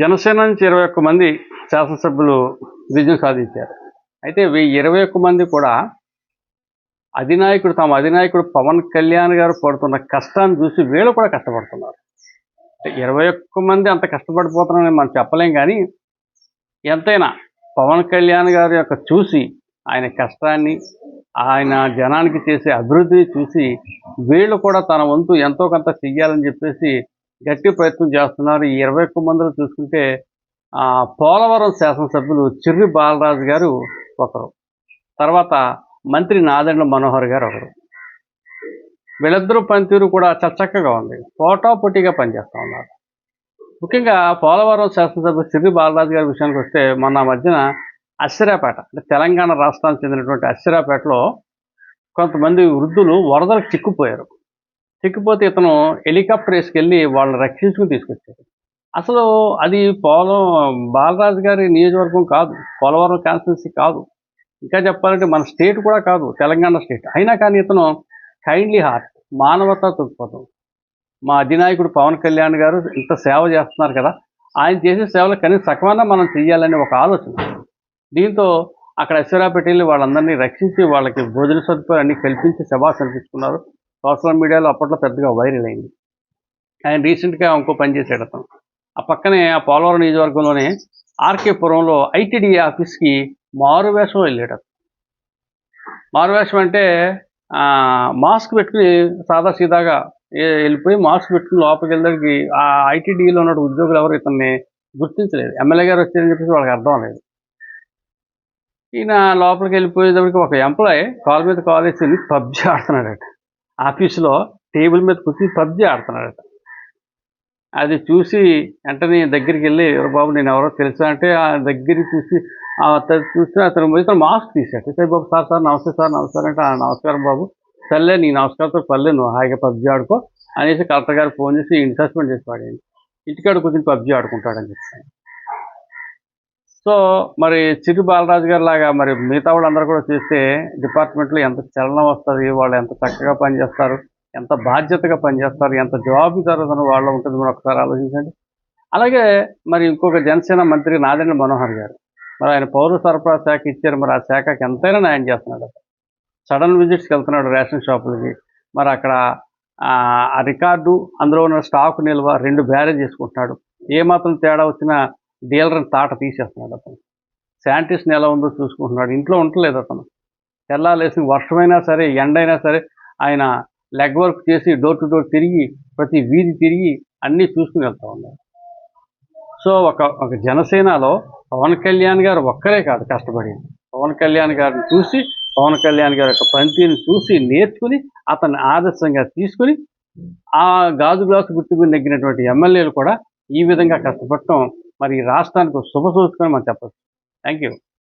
జనసేన నుంచి ఇరవై ఒక్క మంది శాసనసభ్యులు విజయం సాధించారు. అయితే ఈ ఇరవై ఒక్క మంది కూడా అధినాయకుడు తమ అధినాయకుడు పవన్ కళ్యాణ్ గారు పడుతున్న కష్టాన్ని చూసి వీళ్ళు కూడా కష్టపడుతున్నారు. అంటే ఇరవై ఒక్క మంది అంత కష్టపడిపోతున్నారని మనం చెప్పలేం కానీ ఎంతైనా పవన్ కళ్యాణ్ గారి యొక్క చూసి ఆయన కష్టాన్ని ఆయన జనానికి చేసే అభివృద్ధిని చూసి వీళ్ళు కూడా తన వంతు ఎంతో కొంత చెయ్యాలని చెప్పేసి గట్టి ప్రయత్నం చేస్తున్నారు. ఈ ఇరవై ఒక్క మందిలో చూసుకుంటే పోలవరం శాసనసభ్యులు చిర్రి బాలరాజు గారు ఒకరు. తర్వాత మంత్రి నాదెండ్ల మనోహర్ గారు ఒకరు. వీళ్ళిద్దరూ పనితీరు కూడా చచ్చక్కగా ఉంది. పోటాపోటీగా పనిచేస్తూ ఉన్నారు. ముఖ్యంగా పోలవరం శాసనసభ్యులు చిర్రి బాలరాజు గారి విషయానికి వస్తే మొన్న మధ్యన అశ్వరాపేట అంటే తెలంగాణ రాష్ట్రానికి చెందినటువంటి అశ్వరాపేటలో కొంతమంది వృద్ధులు వరదలకు చిక్కుపోయారు చిక్కిపోతే ఇతను హెలికాప్టర్ వేసుకెళ్ళి వాళ్ళని రక్షించుకుని తీసుకొచ్చారు అసలు అది పోలం బాలరాజు గారి నియోజకవర్గం కాదు పోలవరం కాన్స్టిట్యున్సీ కాదు. ఇంకా చెప్పాలంటే మన స్టేట్ కూడా కాదు తెలంగాణ స్టేట్. అయినా కానీ ఇతను కైండ్లీ హార్ట్ మానవతా దృక్పథం. మా అధినాయకుడు పవన్ కళ్యాణ్ గారు ఇంత సేవ చేస్తున్నారు కదా ఆయన చేసే సేవలు కనీసం సకమన్నా మనం చెయ్యాలనే ఒక ఆలోచన. దీంతో అక్కడ అశ్వరాపేట వెళ్ళి వాళ్ళందరినీ రక్షించి వాళ్ళకి భోజన సదుపాయాలు అన్ని కల్పించి శబాస్ అనిపించుకున్నారు. సోషల్ మీడియాలో అప్పట్లో పెద్దగా వైరల్ అయింది. ఆయన రీసెంట్గా ఇంకో పని చేశాడు అతను. ఆ పక్కనే ఆ పోలవరం నియోజకవర్గంలోనే ఆర్కే పురంలో ఐటీడీ ఆఫీస్కి మారువేషం వెళ్ళాడు అతను. మారువేషం అంటే మాస్క్ పెట్టుకుని సాదా సీదాగా వెళ్ళిపోయి మాస్క్ పెట్టుకుని లోపలికి వెళ్ళడానికి ఆ ఐటీడీలో ఉన్న ఉద్యోగులు ఎవరు ఇతన్ని గుర్తించలేదు. ఎమ్మెల్యే గారు వచ్చారని చెప్పేసి వాళ్ళకి అర్థం లేదు. ఈయన లోపలికి వెళ్ళిపోయేటప్పటికి ఒక ఎంప్లాయ్ కాల్ మీద కాల్ వేసి పబ్జి ఆడుతున్నాడట. ఆఫీసులో టేబుల్ మీద కూర్చుని పబ్జి ఆడుతున్నాడట. అది చూసి వెంటనే దగ్గరికి వెళ్ళి "ఎవరు బాబు నేను ఎవరో తెలుసా? అంటే ఆ దగ్గరికి చూసి అతను చూసి అతను ఇతను మాస్క్ తీశాడు. సరే బాబు సార్ సార్ నమస్తే సార్ నమస్కారం అంటే "ఆ, నమస్కారం బాబు. సర్లే నీ నమస్కారంతో పర్లే నువ్వు హాయిగా పబ్జి ఆడుకో అనేసి కలెక్టర్ గారు ఫోన్ చేసి ఇంటి సస్పెండ్ చేసి పాడేయండి ఇంటికాడ కూర్చొని పబ్జి ఆడుకుంటాడని చెప్పాను సో మరి చిరు బాలరాజు గారు లాగా మరి మిగతా వాళ్ళందరూ కూడా చేస్తే డిపార్ట్మెంట్లో ఎంత చలనం వస్తుంది వాళ్ళు ఎంత చక్కగా పనిచేస్తారు ఎంత బాధ్యతగా పనిచేస్తారు ఎంత జవాబుదారుతనం వాళ్ళు ఉంటుంది మనం ఒకసారి ఆలోచించండి. అలాగే మరి ఇంకొక జనసేన మంత్రి నాదెండ్ల మనోహర్ గారు మరి ఆయన పౌర సరఫరా శాఖ ఇచ్చారు మరి ఆ శాఖకి ఎంతైనా న్యాయం చేస్తున్నాడు. సడన్ విజిట్స్కి వెళ్తున్నాడు రేషన్ షాపులకి మరి అక్కడ ఆ ఆ రికార్డు అందులో ఉన్న స్టాక్ నిల్వ రెండు బ్యారేజ్ చేసుకుంటున్నాడు ఏమాత్రం తేడా వచ్చినా డీలర్ని తాట తీసేస్తున్నాడు అతను. శానిటేషన్ ఎలా ఉందో చూసుకుంటున్నాడు. ఇంట్లో ఉండలేదు అతను. తెల్లాలేసి వర్షమైనా సరే ఎండైనా సరే ఆయన లెగ్ వర్క్ చేసి డోర్ టు డోర్ తిరిగి ప్రతి వీధి తిరిగి అన్నీ చూసుకుని వెళ్తా ఉన్నారు సో ఒక ఒక జనసేనలో పవన్ కళ్యాణ్ గారు ఒక్కరే కాదు కష్టపడింది. పవన్ కళ్యాణ్ గారిని చూసి పవన్ కళ్యాణ్ గారి యొక్క పంక్తిని చూసి నేర్చుకుని అతన్ని ఆదర్శంగా తీసుకుని ఆ గాజు గ్లాసు గుర్తుకుని నెగ్గినటువంటి ఎమ్మెల్యేలు కూడా ఈ విధంగా కష్టపడటం మరి ఈ రాష్ట్రానికి శుభ సూచకని మనం చెప్పచ్చు. Thank you